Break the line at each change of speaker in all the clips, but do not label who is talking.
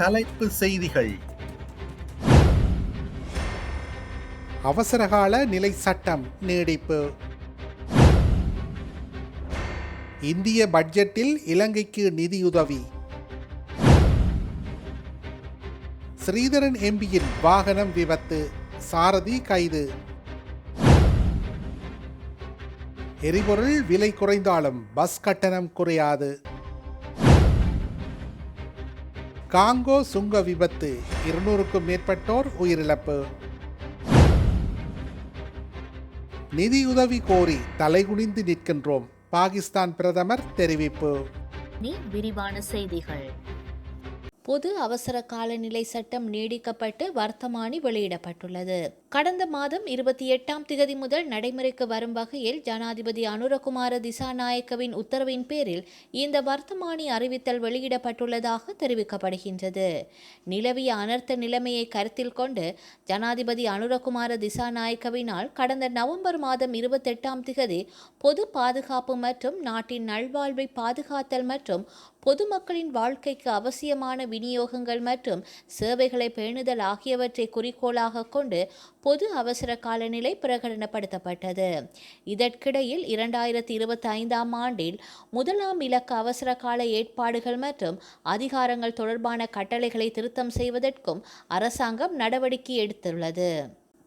தலைப்பு செய்திகள்.
அவசரகால நிலை சட்டம் நீடிப்பு. இந்திய பட்ஜெட்டில் இலங்கைக்கு நிதியுதவி. ஸ்ரீதரன் எம்பியின் வாகனம் விபத்து சாரதி கைது. எரிபொருள் விலை குறைந்தாலும் பஸ் கட்டணம் குறையாது. காங்கோ சுங்க விபத்து. இருநூறுக்கும் மேற்பட்டோர் உயிரிழப்பு. நிதியுதவி கோரி தலைகுனிந்து நிற்கின்றோம். பாகிஸ்தான் பிரதமர் தெரிவிப்பு.
விரிவான செய்திகள். பொது அவசர காலநிலை சட்டம் நீடிக்கப்பட்டு வர்த்தமானி வெளியிடப்பட்டுள்ளது. கடந்த மாதம் இருபத்தி எட்டாம் திகதி முதல் நடைமுறைக்கு வரும் வகையில் ஜனாதிபதி அனுரகுமார திசாநாயக்கவின் உத்தரவின் பேரில் இந்த வர்த்தமானி அறிவித்தல் வெளியிடப்பட்டுள்ளதாக தெரிவிக்கப்படுகின்றது. நிலவிய அனர்த்த நிலைமையை கருத்தில் கொண்டு ஜனாதிபதி அனுரகுமார திசாநாயக்கவினால் கடந்த நவம்பர் மாதம் இருபத்தெட்டாம் திகதி பொது பாதுகாப்பு மற்றும் நாட்டின் நல்வாழ்வை பாதுகாத்தல் மற்றும் பொதுமக்களின் வாழ்க்கைக்கு அவசியமான விநியோகங்கள் மற்றும் சேவைகளை பேணுதல் ஆகியவற்றை குறிக்கோளாக கொண்டு பொது அவசர காலநிலை பிரகடனப்படுத்தப்பட்டது. இதற்கிடையில் இரண்டாயிரத்தி இருபத்தி ஐந்தாம் ஆண்டில் முதலாம் இலக்க அவசர கால ஏற்பாடுகள் மற்றும் அதிகாரங்கள் தொடர்பான கட்டளைகளை திருத்தம் செய்வதற்கும் அரசாங்கம் நடவடிக்கை எடுத்துள்ளது.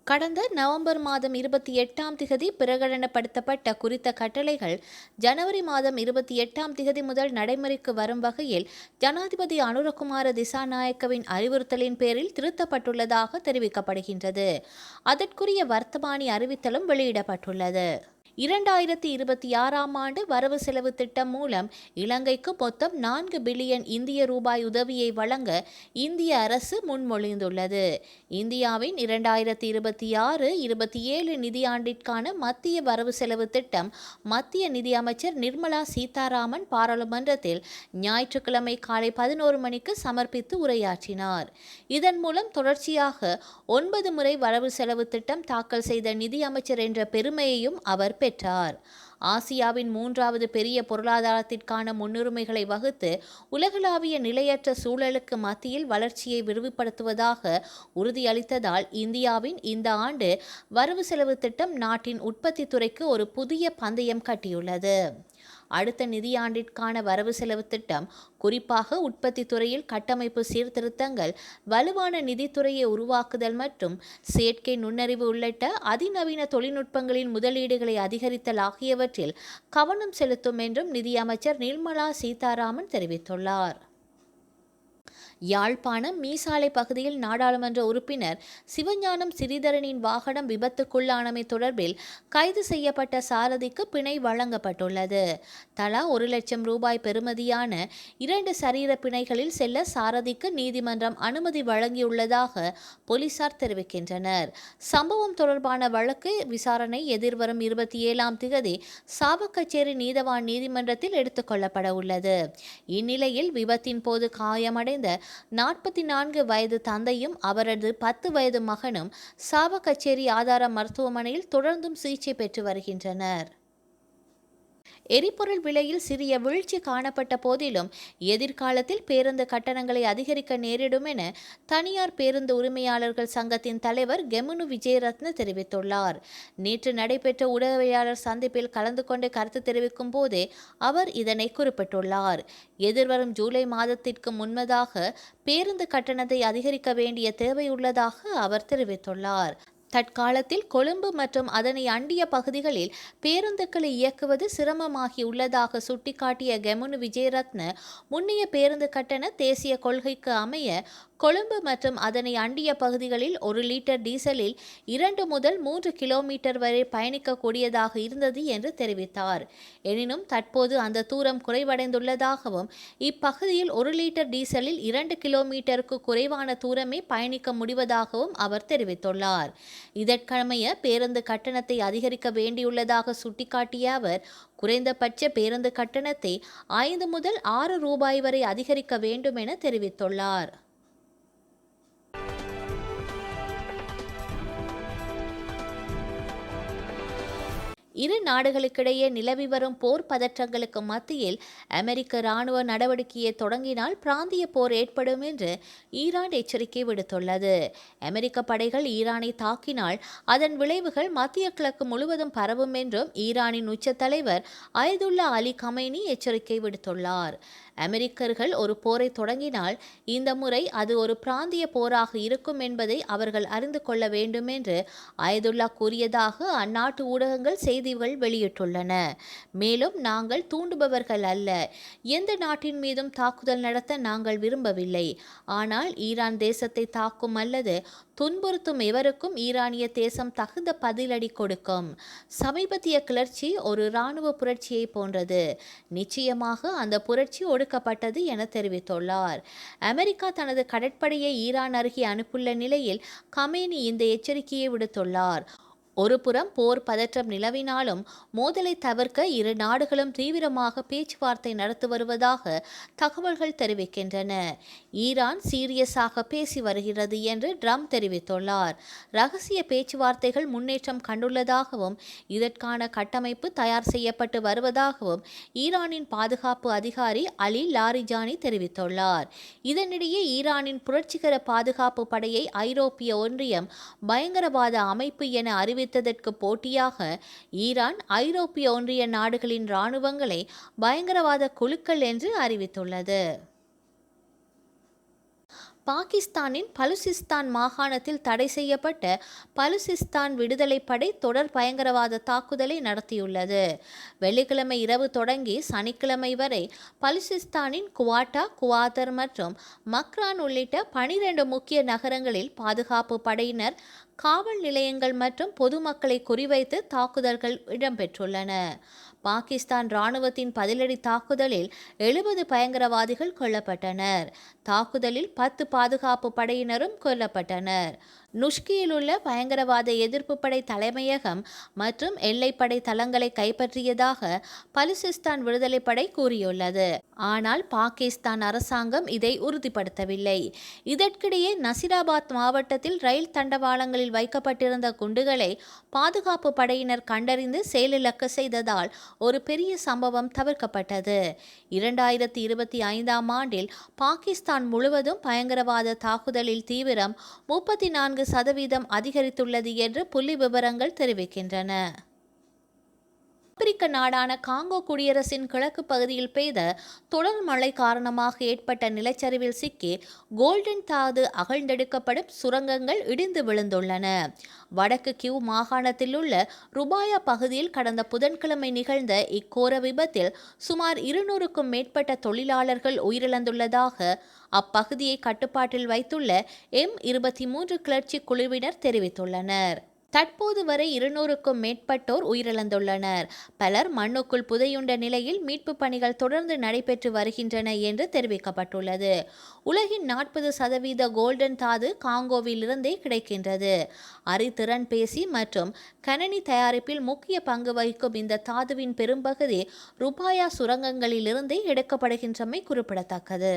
கடந்த நவம்பர் மாதம் இருபத்தி எட்டாம் திகதி பிரகடனப்படுத்தப்பட்ட குறித்த கட்டளைகள் ஜனவரி மாதம் இருபத்தி எட்டாம் திகதி முதல் நடைமுறைக்கு வரும் வகையில் ஜனாதிபதி அனுரகுமார திசாநாயக்கவின் அறிவுறுத்தலின் பேரில் திருத்தப்பட்டுள்ளதாக தெரிவிக்கப்படுகின்றது. அதற்குரிய வர்த்தமானி அறிவித்தலும் வெளியிடப்பட்டுள்ளது. இரண்டாயிரத்தி இருபத்தி ஆறாம் ஆண்டு வரவு செலவு திட்டம் மூலம் இலங்கைக்கு மொத்தம் நான்கு பில்லியன் இந்திய ரூபாய் உதவியை வழங்க இந்திய அரசு முன்மொழிந்துள்ளது. இந்தியாவின் இரண்டாயிரத்தி இருபத்தி ஆறு இருபத்தி ஏழு நிதியாண்டிற்கான மத்திய வரவு செலவு திட்டம் மத்திய நிதியமைச்சர் நிர்மலா சீதாராமன் பாராளுமன்றத்தில் ஞாயிற்றுக்கிழமை காலை பதினோரு மணிக்கு சமர்ப்பித்து உரையாற்றினார். இதன் மூலம் தொடர்ச்சியாக ஒன்பது முறை வரவு செலவு திட்டம் தாக்கல் செய்த நிதியமைச்சர் என்ற பெருமையையும் அவர் பெற்றார் ஆசியாவின் மூன்றாவது பெரிய பொருளாதாரத்திற்கான முன்னுரிமைகளை வகுத்து உலகளாவிய நிலையற்ற சூழலுக்கு மத்தியில் வளர்ச்சியை விரிவுபடுத்துவதாக உறுதியளித்ததால் இந்தியாவின் இந்த ஆண்டு வரவு செலவு திட்டம் நாட்டின் உற்பத்தி துறைக்கு ஒரு புதிய பந்தயம் கட்டியுள்ளது. அடுத்த நிதியாண்டிற்கான வரவு செலவு திட்டம் குறிப்பாக உற்பத்தி துறையில் கட்டமைப்பு சீர்திருத்தங்கள் வலுவான நிதித்துறையை உருவாக்குதல் மற்றும் செயற்கை நுண்ணறிவு உள்ளிட்ட அதிநவீன தொழில்நுட்பங்களின் முதலீடுகளை அதிகரித்தல் ஆகியவற்றில் கவனம் செலுத்தும் என்றும் நிதியமைச்சர் நிர்மலா சீதாராமன் தெரிவித்துள்ளார். யாழ்ப்பாணம் மீசாலை பகுதியில் நாடாளுமன்ற உறுப்பினர் சிவஞானம் சிறிதரனின் வாகனம் விபத்துக்குள்ளானமை தொடர்பில் கைது செய்யப்பட்ட சாரதிக்கு பிணை வழங்கப்பட்டுள்ளது. தலா ஒரு லட்சம் ரூபாய் பெறுமதியான இரண்டு சரீர பிணைகளில் செல்ல சாரதிக்கு நீதிமன்றம் அனுமதி வழங்கியுள்ளதாக போலீசார் தெரிவிக்கின்றனர். சம்பவம் தொடர்பான வழக்கு விசாரணை எதிர்வரும் இருபத்தி ஏழாம் திகதி சாவக்கச்சேரி நீதவான் நீதிமன்றத்தில் எடுத்துக்கொள்ளப்பட உள்ளது. இந்நிலையில் விபத்தின் போது காயமடைந்த நாற்பத்தி நான்கு வயது தந்தையும் அவரது பத்து வயது மகனும் சாவகச்சேரி ஆதார மருத்துவமனையில் தொடர்ந்தும் சிகிச்சை பெற்று வருகின்றனர். எரிபொருள் விலையில் சிறிய வீழ்ச்சி காணப்பட்ட போதிலும் எதிர்காலத்தில் பேருந்து கட்டணங்களை அதிகரிக்க நேரிடும் என தனியார் பேருந்து உரிமையாளர்கள் சங்கத்தின் தலைவர் கெமுனு விஜயரத்ன தெரிவித்துள்ளார். நேற்று நடைபெற்ற உடவியாளர் சந்திப்பில் கலந்து கொண்டு கருத்து தெரிவிக்கும் போதே அவர் இதனை குறிப்பிட்டுள்ளார். எதிர்வரும் ஜூலை மாதத்திற்கு முன்னதாக பேருந்து கட்டணத்தை அதிகரிக்க வேண்டிய தேவை உள்ளதாக அவர் தெரிவித்துள்ளார். தற்காலத்தில் கொழும்பு மற்றும் அதனை அண்டிய பகுதிகளில் பேருந்துகளை இயக்குவது சிரமமாகியுள்ளதாக சுட்டிக்காட்டிய கெமுனு விஜயரத்ன முன்னைய பேருந்து கட்டண தேசிய கொள்கைக்கு அமைய கொழும்பு மற்றும் அதனை அண்டிய பகுதிகளில் ஒரு லிட்டர் டீசலில் இரண்டு முதல் மூன்று கிலோமீட்டர் வரை பயணிக்கக்கூடியதாக இருந்தது என்று தெரிவித்தார். எனினும் தற்போது அந்த தூரம் குறைவடைந்துள்ளதாகவும் இப்பகுதியில் ஒரு லிட்டர் டீசலில் இரண்டு கிலோமீட்டருக்கு குறைவான தூரமே பயணிக்க முடிவதாகவும் அவர் தெரிவித்துள்ளார். இதற்கமைய பேருந்து கட்டணத்தை அதிகரிக்க வேண்டியுள்ளதாக சுட்டிக்காட்டிய அவர் குறைந்தபட்ச பேருந்து கட்டணத்தை ஐந்து முதல் ஆறு ரூபாய் வரை அதிகரிக்க வேண்டும் என தெரிவித்துள்ளார். இரு நாடுகளுக்கிடையே நிலவி வரும் போர் பதற்றங்களுக்கு மத்தியில் அமெரிக்க இராணுவ நடவடிக்கையை தொடங்கினால் பிராந்திய போர் ஏற்படும் என்று ஈரான் எச்சரிக்கை விடுத்துள்ளது. அமெரிக்க படைகள் ஈரானை தாக்கினால் அதன் விளைவுகள் மத்திய கிழக்கு முழுவதும் பரவும் என்றும் ஈரானின் உச்ச தலைவர் அயதுல்லா அலி கமைனி எச்சரிக்கை விடுத்துள்ளார். அமெரிக்கர்கள் ஒரு போரை தொடங்கினால் இந்த முறை அது ஒரு பிராந்திய போராக இருக்கும் என்பதை அவர்கள் அறிந்து கொள்ள வேண்டும் என்று அயதுல்லா கூறியதாக அந்நாட்டு ஊடகங்கள் செய்திகள் வெளியிட்டுள்ளன. மேலும் நாங்கள் தூண்டுபவர்கள் அல்ல. எந்த நாட்டின் மீதும் தாக்குதல் நடத்த நாங்கள் விரும்பவில்லை. ஆனால் ஈரான் தேசத்தை தாக்கும் அல்லது துன்புறுத்தும் எவருக்கும் ஈரானிய தேசம் தகுந்த பதிலடி கொடுக்கும். சமீபத்திய கிளர்ச்சி ஒரு இராணுவ புரட்சியை போன்றது. நிச்சயமாக அந்த புரட்சி கொடுக்கப்பட்டது என தெரிவித்துள்ளார். அமெரிக்கா தனது கடற்படையை ஈரான் அருகே அனுப்புள்ள நிலையில் கமேனி இந்த எச்சரிக்கையை விடுத்துள்ளார். ஒருபுறம் போர் பதற்றம் நிலவினாலும் மோதலை தவிர்க்க இரு நாடுகளும் தீவிரமாக பேச்சுவார்த்தை நடத்தி வருவதாக தகவல்கள் தெரிவிக்கின்றன. ஈரான் சீரியஸாக பேசி வருகிறது என்று ட்ரம்ப் தெரிவித்துள்ளார். ரகசிய பேச்சுவார்த்தைகள் முன்னேற்றம் கண்டுள்ளதாகவும் இதற்கான கட்டமைப்பு தயார் செய்யப்பட்டு வருவதாகவும் ஈரானின் பாதுகாப்பு அதிகாரி அலி லாரிஜானி தெரிவித்துள்ளார். இதனிடையே ஈரானின் புரட்சிகர பாதுகாப்பு படையை ஐரோப்பிய ஒன்றியம் பயங்கரவாத அமைப்பு என அறிவித்ததற்கு போட்டியாக ஈரான் ஐரோப்பிய ஒன்றிய நாடுகளின் இராணுவங்களை பயங்கரவாத குழுக்கள் என்று அறிவித்துள்ளது. பாகிஸ்தானின் பலுசிஸ்தான் மாகாணத்தில் தடை செய்யப்பட்ட பலுசிஸ்தான் விடுதலை படை தொடர் பயங்கரவாத தாக்குதலை நடத்தியுள்ளது. வெள்ளிக்கிழமை இரவு தொடங்கி சனிக்கிழமை வரை பலுசிஸ்தானின் குவாட்டா குவாதர் மற்றும் மக்ரான் உள்ளிட்ட பனிரெண்டு முக்கிய நகரங்களில் பாதுகாப்பு படையினர் காவல் நிலையங்கள் மற்றும் பொதுமக்களை குறிவைத்து தாக்குதல்கள் இடம்பெற்றுள்ளன. பாகிஸ்தான் இராணுவத்தின் பதிலடி தாக்குதலில் எழுபது பயங்கரவாதிகள் கொல்லப்பட்டனர். தாக்குதலில் பத்து பாதுகாப்பு படையினரும் கொல்லப்பட்டனர். நுஷ்கியில் உள்ள பயங்கரவாத எதிர்ப்பு படை தலைமையகம் மற்றும் எல்லைப்படை தளங்களை கைப்பற்றியதாக பலுசிஸ்தான் விடுதலை படை கூறியுள்ளது. ஆனால் பாகிஸ்தான் அரசாங்கம் இதை உறுதிப்படுத்தவில்லை. இதற்கிடையே நசிராபாத் மாவட்டத்தில் ரயில் தண்டவாளங்களில் வைக்கப்பட்டிருந்த குண்டுகளை பாதுகாப்பு படையினர் கண்டறிந்து செயலிழக்க செய்ததால் ஒரு பெரிய சம்பவம் தவிர்க்கப்பட்டது. இரண்டாயிரத்தி இருபத்தி ஐந்தாம் ஆண்டில் பாகிஸ்தான் முழுவதும் பயங்கரவாத தாக்குதலில் தீவிரம் முப்பத்தி நான்கு சதவீதம் அதிகரித்துள்ளது என்று புள்ளி விவரங்கள் தெரிவிக்கின்றன. ஆப்பிரிக்க நாடான காங்கோ குடியரசின் கிழக்கு பகுதியில் பெய்த தொடர் மழை காரணமாக ஏற்பட்ட நிலச்சரிவில் சிக்கி கோல்டன் தாது அகழ்ந்தெடுக்கப்படும் சுரங்கங்கள் இடிந்து விழுந்துள்ளன. வடக்கு கியூ மாகாணத்தில் உள்ள ருபாயா பகுதியில் கடந்த புதன்கிழமை நிகழ்ந்த இக்கோர விபத்தில் சுமார் இருநூறுக்கும் மேற்பட்ட தொழிலாளர்கள் உயிரிழந்துள்ளதாக அப்பகுதியை கட்டுப்பாட்டில் வைத்துள்ள எம் இருபத்தி மூன்று கிளர்ச்சி குழுவினர் தெரிவித்துள்ளனர். தற்போது வரை இருநூறுக்கும் மேற்பட்டோர் உயிரிழந்துள்ளனர். பலர் மண்ணுக்குள் புதையுண்ட நிலையில் மீட்பு பணிகள் தொடர்ந்து நடைபெற்று வருகின்றன என்று தெரிவிக்கப்பட்டுள்ளது. உலகின் நாற்பது சதவீத கோல்டன் தாது காங்கோவிலிருந்தே கிடைக்கின்றது. அறிதிறன் பேசி மற்றும் கணனி தயாரிப்பில் முக்கிய பங்கு வகிக்கும் இந்த தாதுவின் பெரும்பகுதி ருபாயா சுரங்கங்களிலிருந்தே எடுக்கப்படுகின்றமை குறிப்பிடத்தக்கது.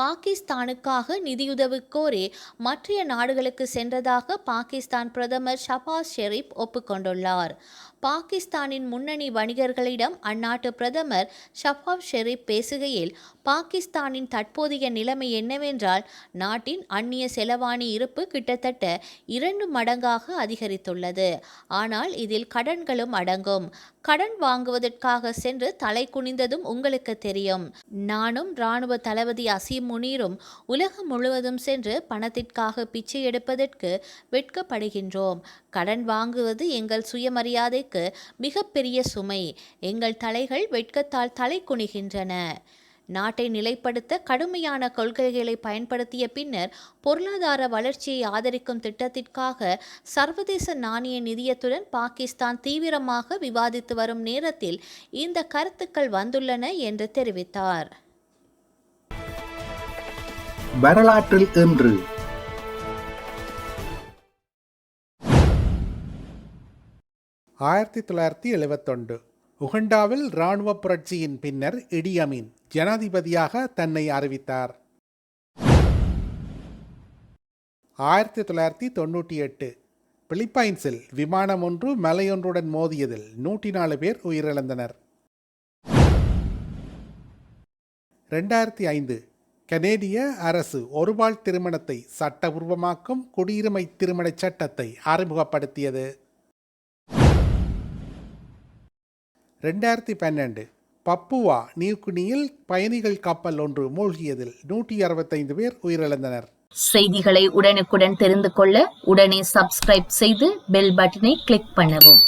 பாகிஸ்தானுக்காக நிதியுதவி கோரி மற்றைய நாடுகளுக்கு சென்றதாக பாகிஸ்தான் பிரதமர் ஷபாஸ் ஷெரீப் ஒப்புக்கொண்டுள்ளார். பாகிஸ்தானின் முன்னணி வணிகர்களிடம் அந்நாட்டு பிரதமர் ஷஃபாப் ஷெரீப் பேசுகையில் பாகிஸ்தானின் தற்போதைய நிலைமை என்னவென்றால் நாட்டின் அந்நிய செலவாணி இருப்பு கிட்டத்தட்ட இரண்டு மடங்காக அதிகரித்துள்ளது. ஆனால் இதில் கடன்களும் அடங்கும். கடன் வாங்குவதற்காக சென்று தலை குனிந்ததும் உங்களுக்கு தெரியும். நானும் இராணுவ தளபதி அசீம் முனீரும் உலகம் முழுவதும் சென்று பணத்திற்காக பிச்சை எடுப்பதற்கு வெட்கப்படுகின்றோம். கடன் வாங்குவது எங்கள் சுயமரியாதைக்கு மிகப்பெரிய சுமை. எங்கள் தலைகள் வெட்கத்தால் தலை குனிகின்றன. நாட்டை நிலைப்படுத்த கடுமையான கொள்கைகளை பயன்படுத்திய பின்னர் பொருளாதார வளர்ச்சியை ஆதரிக்கும் திட்டத்திற்காக சர்வதேச நாணய நிதியத்துடன் பாகிஸ்தான் தீவிரமாக விவாதித்து வரும் நேரத்தில் இந்த கருத்துக்கள் வந்துள்ளன என்று தெரிவித்தார்.
வரலாற்றில் இன்று
ஆயிரத்தி தொள்ளாயிரத்தி எழுபத்தொண்டு உகண்டாவில் இராணுவ புரட்சியின் பின்னர் இடியமீன் ஜனாதிபதியாக தன்னை அறிவித்தார். ஆயிரத்தி தொள்ளாயிரத்தி தொண்ணூற்றி எட்டு. பிலிப்பைன்ஸில் விமானம் ஒன்று மலையொன்றுடன் மோதியதில் நூற்றி நாலு பேர் உயிரிழந்தனர். ரெண்டாயிரத்தி ஐந்து. கனேடிய அரசு ஒருபால் திருமணத்தை சட்டபூர்வமாக்கும் குடியுரிமை திருமணச் சட்டத்தை அறிமுகப்படுத்தியது. ரெண்டாயிரத்தி பன்னெண்டு பப்புவா நியூக்குனியில் பயணிகள் கப்பல் ஒன்று மூழ்கியதில் நூற்றி அறுபத்தைந்து பேர் உயிரிழந்தனர்.
செய்திகளை உடனுக்குடன் தெரிந்து கொள்ள உடனே சப்ஸ்கிரைப் செய்து பெல் பட்டனை கிளிக் பண்ணவும்.